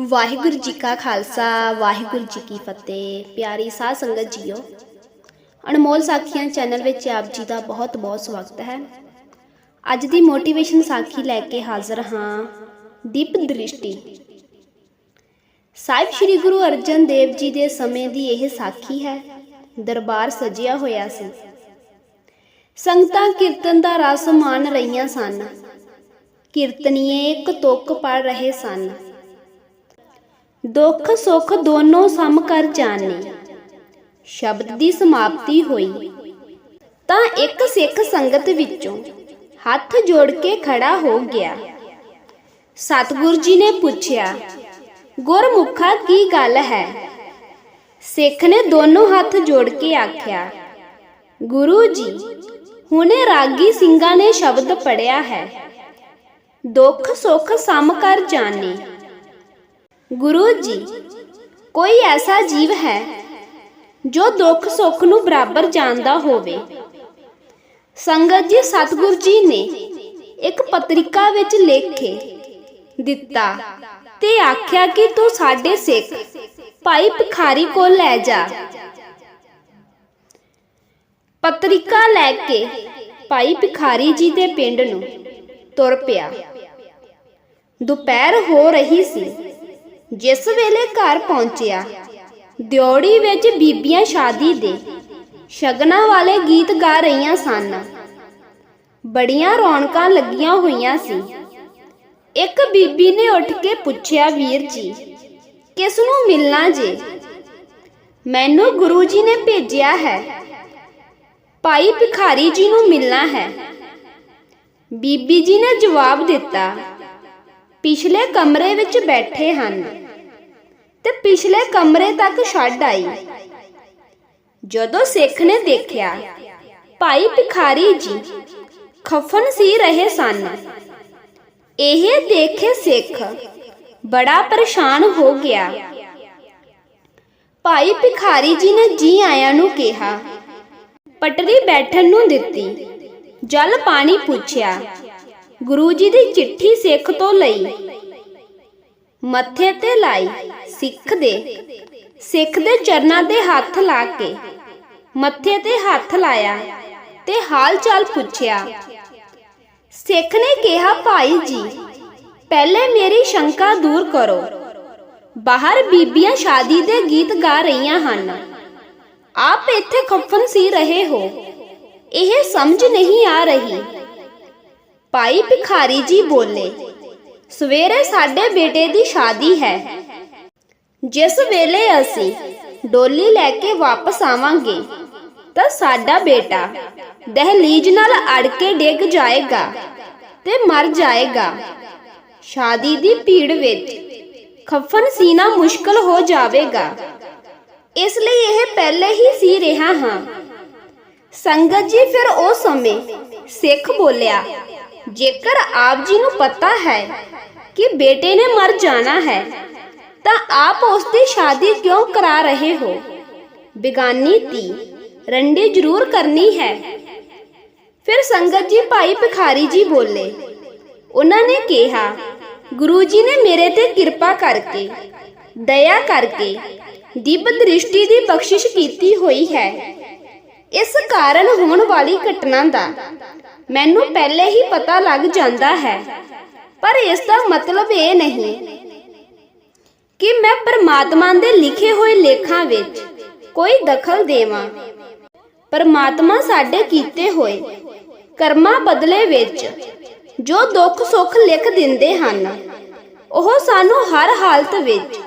ਵਾਹਿਗੁਰੂ ਜੀ ਕਾ ਖਾਲਸਾ, ਵਾਹਿਗੁਰੂ ਜੀ ਕੀ ਫਤਿਹ। ਪਿਆਰੀ ਸਾਧ ਸੰਗਤ ਜੀਓ, ਅਨਮੋਲ ਸਾਖੀਆਂ ਚੈਨਲ ਵਿੱਚ ਆਪ ਜੀ ਦਾ ਬਹੁਤ ਬਹੁਤ ਸਵਾਗਤ ਹੈ। ਅੱਜ ਦੀ ਮੋਟੀਵੇਸ਼ਨ ਸਾਖੀ ਲੈ ਕੇ ਹਾਜ਼ਰ ਹਾਂ ਦੀਪ ਦ੍ਰਿਸ਼ਟੀ। ਸਾਹਿਬ ਸ੍ਰੀ ਗੁਰੂ ਅਰਜਨ ਦੇਵ ਜੀ ਦੇ ਸਮੇਂ ਦੀ ਇਹ ਸਾਖੀ ਹੈ। ਦਰਬਾਰ ਸਜਿਆ ਹੋਇਆ ਸੀ। ਸੰਗਤਾਂ ਕੀਰਤਨ ਦਾ ਰਸ ਮਾਣ ਰਹੀਆਂ ਸਨ। ਕੀਰਤਨੀਏ ਇੱਕ ਤੁਕ ਪੜ ਰਹੇ ਸਨ। ਦੁੱਖ ਸੁੱਖ ਦੋਨੋਂ ਸਮ ਕਰ ਜਾਣੇ। ਸ਼ਬਦ ਦੀ ਸਮਾਪਤੀ ਹੋਈ। ਤਾਂ ਇੱਕ ਸਿੱਖ ਸੰਗਤ ਵਿੱਚੋਂ ਹੱਥ ਜੋੜ ਕੇ ਖੜਾ ਹੋ ਗਿਆ। ਸਤਿਗੁਰ ਜੀ ਨੇ ਪੁੱਛਿਆ, ਗੁਰਮੁਖਾ ਕੀ ਗੱਲ ਹੈ? ਸਿੱਖ ਨੇ ਦੋਨੋਂ ਹੱਥ ਜੋੜ ਕੇ ਆਖਿਆ, ਗੁਰੂ ਜੀ, ਹੁਣੇ ਰਾਗੀ ਸਿੰਘਾਂ ਨੇ ਸ਼ਬਦ ਪੜਿਆ ਹੈ। ਦੁੱਖ ਸੁੱਖ ਸਮ ਕਰ ਜਾਣੇ। ਗੁਰੂ ਜੀ, ਕੋਈ ਐਸਾ ਜੀਵ ਹੈ ਜੋ ਦੁੱਖ ਸੁੱਖ ਨੂੰ ਬਰਾਬਰ ਜਾਣਦਾ ਹੋਵੇ? ਸੰਗਤ ਜੀ, ਸਤਿਗੁਰ ਜੀ ਨੇ ਇੱਕ ਪਤਰਿਕਾ ਵਿੱਚ ਲਿਖ ਕੇ ਦਿੱਤਾ ਤੇ ਆਖਿਆ ਕਿ ਤੂੰ ਸਾਡੇ ਸਿੱਖ, ਭਾਈ ਭਿਖਾਰੀ ਕੋਲ ਲੈ ਜਾ। ਪਤਰਿਕਾ ਲੈ ਕੇ ਭਾਈ ਭਿਖਾਰੀ ਜੀ ਦੇ ਪਿੰਡ ਨੂੰ ਤੁਰ ਪਿਆ। ਦੁਪਹਿਰ ਹੋ ਰਹੀ ਸੀ। ਜਿਸ ਵੇਲੇ ਘਰ ਪਹੁੰਚਿਆ ਦਿਉੜੀ ਵਿੱਚ ਬੀਬੀਆਂ ਸ਼ਾਦੀ ਦੇ ਸ਼ਗਨਾਂ ਵਾਲੇ ਗੀਤ ਗਾ ਰਹੀਆਂ ਸਨ। ਬੜੀਆਂ ਰੌਣਕਾਂ ਲੱਗੀਆਂ ਹੋਈਆਂ ਸੀ। ਇੱਕ ਬੀਬੀ ਨੇ ਉੱਠ ਕੇ ਪੁੱਛਿਆ, ਵੀਰ ਜੀ, ਕਿਸ ਨੂੰ ਮਿਲਣਾ ਜੇ? ਮੈਨੂੰ ਗੁਰੂ ਜੀ ਨੇ ਭੇਜਿਆ ਹੈ। ਭਾਈ ਭਿਖਾਰੀ ਜੀ ਨੂੰ ਮਿਲਣਾ ਹੈ। ਬੀਬੀ ਜੀ ਨੇ ਜਵਾਬ ਦਿੱਤਾ, ਪਿਛਲੇ ਕਮਰੇ ਵਿੱਚ ਬੈਠੇ ਹਨ। ਤੇ ਪਿਛਲੇ ਕਮਰੇ ਤੱਕ ਛੱਡ ਆਈ। ਜਦੋਂ ਸਿੱਖ ਨੇ ਦੇਖਿਆ, ਭਾਈ ਭਿਖਾਰੀ ਜੀ ਖਫਨ ਸੀ ਰਹੇ ਸਨ। ਇਹ ਦੇਖੇ ਸਿੱਖ ਬੜਾ ਪਰੇਸ਼ਾਨ ਹੋ ਗਿਆ। ਭਾਈ ਭਿਖਾਰੀ ਜੀ ਨੇ ਜੀ ਆਇਆਂ ਨੂੰ ਕਿਹਾ, ਪਟਰੀ ਬੈਠਣ ਨੂੰ ਦਿੱਤੀ। ਜਲ ਪਾਣੀ ਪੁੱਛਿਆ, ਗੁਰੂ ਜੀ ਦੀ ਚਿੱਠੀ ਸਿੱਖ ਤੋਂ ਲਈ? ਮੱਥੇ ਤੇ ਲਾਈ। ਸਿੱਖ ਦੇ ਸਿੱਖ ਦੇ ਚਰਨਾਂ ਤੇ ਹੱਥ ਲਾ ਕੇ, ਮੱਥੇ ਤੇ ਹੱਥ ਲਾਇਆ ਤੇ ਹਾਲ ਚਾਲ ਪੁੱਛਿਆ, ਸਿੱਖ ਨੇ ਕਿਹਾ, ਭਾਈ ਜੀ, ਪਹਿਲੇ ਮੇਰੀ ਸ਼ੰਕਾ ਦੂਰ ਕਰੋ। ਬਾਹਰ ਬੀਬੀਆਂ ਸ਼ਾਦੀ ਦੇ ਗੀਤ ਗਾ ਰਹੀਆਂ ਹਨ। ਆਪ ਇੱਥੇ ਖਫਨ ਸੀ ਰਹੇ ਹੋ। ਇਹ ਸਮਝ ਨਹੀਂ ਆ ਰਹੀ। ਭਾਈ ਭਿਖਾਰੀ ਜੀ ਬੋਲੇ, ਸਵੇਰੇ ਸਾਡੇ ਬੇਟੇ ਦੀ ਸ਼ਾਦੀ ਹੈ। ਜਿਸ ਵੇਲੇ ਅਸੀਂ ਡੋਲੀ ਲੈ ਕੇ ਵਾਪਸ ਆਵਾਂਗੇ, ਤਾਂ ਸਾਡਾ ਬੇਟਾ ਦਹਲੀਜ ਨਾਲ ਅੜ ਕੇ ਡਿੱਗ ਜਾਏਗਾ ਤੇ ਮਰ ਜਾਏਗਾ। ਸ਼ਾਦੀ ਦੀ ਭੀੜ ਵਿੱਚ ਖਫਨ ਸੀਨਾ ਮੁਸ਼ਕਲ ਹੋ ਜਾਵੇਗਾ। ਇਸ ਲਈ ਇਹ ਪਹਿਲੇ ਹੀ ਸੀ ਰਿਹਾ ਹਾਂ। ਸੰਗਤ ਜੀ ਫਿਰ ਉਹ ਸਮੇਂ ਸਿੱਖ ਬੋਲਿਆ, ਜੇਕਰ ਆਪ ਜੀ ਨੂੰ ਪਤਾ ਹੈ ਕਿ ਬੇਟੇ ਨੇ ਮਰ ਜਾਣਾ ਹੈ ਤਾਂ ਆਪ ਉਸ ਦੀ ਸ਼ਾਦੀ ਕਿਉਂ ਕਰਾ ਰਹੇ ਹੋ? ਬਿਗਾਨੀ ਧੀ, ਰੰਡੀ ਜ਼ਰੂਰ ਕਰਨੀ ਹੈ। ਫਿਰ ਸੰਗਤ ਜੀ ਭਾਈ ਭਿਖਾਰੀ ਜੀ ਬੋਲੇ, ਉਹਨਾਂ ਨੇ ਕਿਹਾ, ਗੁਰੂ ਜੀ ਨੇ ਮੇਰੇ ਤੇ ਕਿਰਪਾ ਕਰਕੇ, ਦਇਆ ਕਰਕੇ ਦਿਵ ਦ੍ਰਿਸ਼ਟੀ ਦੀ ਬਖਸ਼ਿਸ਼ ਕੀਤੀ ਹੋਈ ਹੈ। ਇਸ ਕਾਰਨ ਹੋਣ ਵਾਲੀ ਘਟਨਾ ਦਾ ਮੈਨੂੰ ਪਹਿਲੇ ਹੀ ਪਤਾ ਲੱਗ ਜਾਂਦਾ ਹੈ। ਪਰ ਇਸ ਦਾ ਮਤਲਬ ਇਹ ਨਹੀਂ ਕਿ ਮੈਂ ਪਰਮਾਤਮਾ ਦੇ ਲਿਖੇ ਹੋਏ ਲੇਖਾਂ ਵਿੱਚ ਕੋਈ ਦਖਲ ਦੇਵਾਂ। ਪਰਮਾਤਮਾ ਸਾਡੇ ਕੀਤੇ ਹੋਏ ਕਰਮਾਂ ਬਦਲੇ ਵਿੱਚ ਜੋ ਦੁੱਖ ਸੁੱਖ ਲਿਖ ਦਿੰਦੇ ਹਨ, ਉਹ ਸਾਨੂੰ ਹਰ ਹਾਲਤ ਵਿੱਚ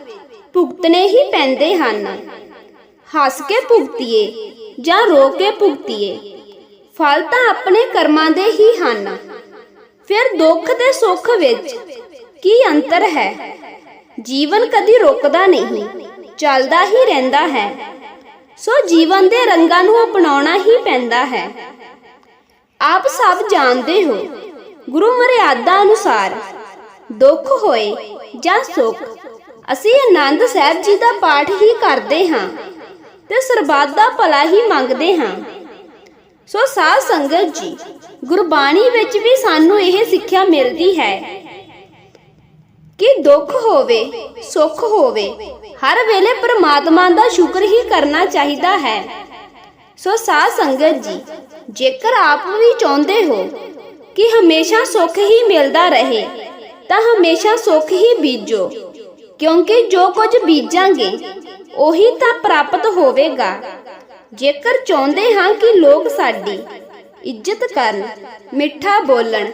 ਭੁਗਤਣੇ ਹੀ ਪੈਂਦੇ ਹਨ। ਹੱਸ ਕੇ ਭੁਗਤੀਏ ਜਾਂ ਰੋ ਕੇ ਭੁਗਤੀਏ, ਫਲ ਤਾਂ ਆਪਣੇ ਕਰਮਾਂ ਦੇ ਹੀ ਹਨ। ਫਿਰ ਦੁੱਖ ਤੇ ਸੁੱਖ ਵਿੱਚ ਕੀ ਅੰਤਰ ਹੈ? ਜੀਵਨ ਕਦੀ ਰੁਕਦਾ ਨਹੀਂ, ਚੱਲਦਾ ਹੀ ਰਹਿੰਦਾ ਹੈ। ਸੋ ਜੀਵਨ ਦੇ ਰੰਗਾਂ ਨੂੰ ਅਪਣਾਉਣਾ ਹੀ ਪੈਂਦਾ ਹੈ। ਆਪ ਸਭ ਜਾਣਦੇ ਹੋ, ਗੁਰੂ ਮਰਿਆਦਾ ਅਨੁਸਾਰ, ਦੁੱਖ ਹੋਏ ਜਾਂ ਸੁੱਖ, ਅਸੀਂ ਆਨੰਦ ਸਾਹਿਬ ਜੀ ਦਾ ਪਾਠ ਹੀ ਕਰਦੇ ਹਾਂ ਤੇ ਸਰਬੱਤ ਦਾ ਭਲਾ ਹੀ ਮੰਗਦੇ ਹਾਂ। ਸੋ ਸਾਧ ਸੰਗਤ ਜੀ, ਗੁਰਬਾਣੀ ਵਿੱਚ ਵੀ ਸਾਨੂੰ ਇਹ ਸਿੱਖਿਆ ਮਿਲਦੀ ਹੈ ਕਿ ਦੁੱਖ ਹੋਵੇ, ਸੁੱਖ ਹੋਵੇ, ਹਰ ਵੇਲੇ ਪ੍ਰਮਾਤਮਾ ਦਾ ਸ਼ੁਕਰ ਹੀ ਕਰਨਾ ਚਾਹੀਦਾ ਹੈ। ਸੋ ਸਾਧ ਸੰਗਤ ਜੀ, ਜੇਕਰ ਆਪ ਵੀ ਚਾਹੁੰਦੇ ਹੋ ਕਿ ਹਮੇਸ਼ਾ ਸੁੱਖ ਹੀ ਮਿਲਦਾ ਰਹੇ, ਤਾਂ ਹਮੇਸ਼ਾ ਸੁੱਖ ਹੀ ਬੀਜੋ, ਕਿਉਂਕਿ ਜੋ ਕੁਝ ਬੀਜਾਂਗੇ, ਉਹੀ ਤਾਂ ਪ੍ਰਾਪਤ ਹੋਵੇਗਾ। ਜੇਕਰ ਚਾਹੁੰਦੇ ਹਾਂ ਕਿ ਲੋਕ ਸਾਡੀ ਇੱਜ਼ਤ ਕਰਨ, ਮਿੱਠਾ ਬੋਲਣ,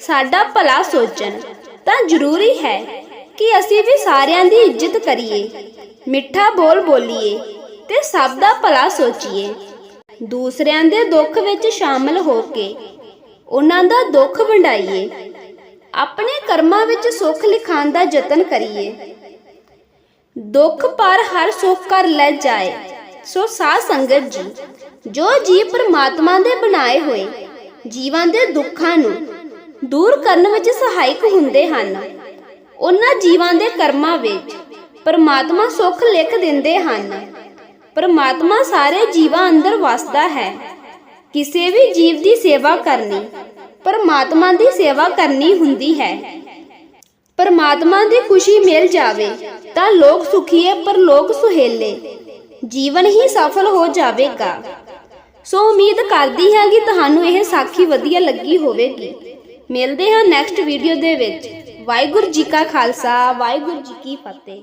ਸਾਡਾ ਭਲਾ ਸੋਚਣ ਤਾਂ ਜ਼ਰੂਰੀ ਹੈ ਕਿ ਅਸੀਂ ਵੀ ਸਾਰਿਆਂ ਦੀ ਇੱਜ਼ਤ ਕਰੀਏ, ਮਿੱਠਾ ਬੋਲ ਬੋਲੀਏ ਤੇ ਸਭ ਦਾ ਭਲਾ ਸੋਚੀਏ। ਦੂਸਰਿਆਂ ਦੇ ਦੁੱਖ ਵਿੱਚ ਸ਼ਾਮਲ ਹੋ ਕੇ ਉਹਨਾਂ ਦਾ ਦੁੱਖ ਵੰਡਾਈਏ। ਆਪਣੇ ਕਰਮਾਂ ਵਿੱਚ ਸੁੱਖ ਲਿਖਾਣ ਦਾ ਯਤਨ ਕਰੀਏ। ਦੁੱਖ ਪਰ ਹਰ ਸੁੱਖ ਕਰ ਲੈ ਜਾਏ, ਸੋ ਸਾਧ ਸੰਗਤ ਜੀ, ਜੋ ਜੀਵ ਪ੍ਰਮਾਤਮਾ ਦੇ ਬਣਾਏ ਹੋਏ ਜੀਵਾਂ ਦੇ ਦੁੱਖਾਂ ਨੂੰ ਦੂਰ ਕਰਨ ਵਿੱਚ ਸਹਾਇਕ ਹੁੰਦੇ ਹਨ। ਉਹਨਾਂ ਜੀਵਾਂ ਦੇ ਕਰਮਾਂ ਵਿੱਚ ਪ੍ਰਮਾਤਮਾ ਸੁੱਖ ਲਿਖ ਦਿੰਦੇ ਹਨ। ਪ੍ਰਮਾਤਮਾ ਸਾਰੇ ਜੀਵਾਂ ਅੰਦਰ ਵਸਦਾ ਹੈ। ਕਿਸੇ ਵੀ ਜੀਵ ਦੀ ਸੇਵਾ ਕਰਨੀ ਪਰਮਾਤਮਾ ਦੀ ਸੇਵਾ ਕਰਨੀ ਹੁੰਦੀ ਹੈ। ਪਰਮਾਤਮਾ ਦੀ ਖੁਸ਼ੀ ਮਿਲ ਜਾਵੇ ਤਾਂ ਲੋਕ ਸੁਖੀਏ ਪਰ ਲੋਕ ਸੁਹੇਲੇ। ਜੀਵਨ ਹੀ ਸਫਲ ਹੋ ਜਾਵੇਗਾ। ਸੋ ਉਮੀਦ ਕਰਦੀ ਹਾਂ ਕਿ ਤੁਹਾਨੂੰ ਇਹ ਸਾਖੀ ਵਧੀਆ ਲੱਗੀ ਹੋਵੇਗੀ। ਮਿਲਦੇ ਹਾਂ ਨੈਕਸਟ ਵੀਡੀਓ ਦੇ ਵਿੱਚ। ਵਾਹਿਗੁਰੂ ਜੀ ਕਾ ਖਾਲਸਾ ਵਾਹਿਗੁਰੂ ਜੀ ਕੀ ਫਤਿਹ।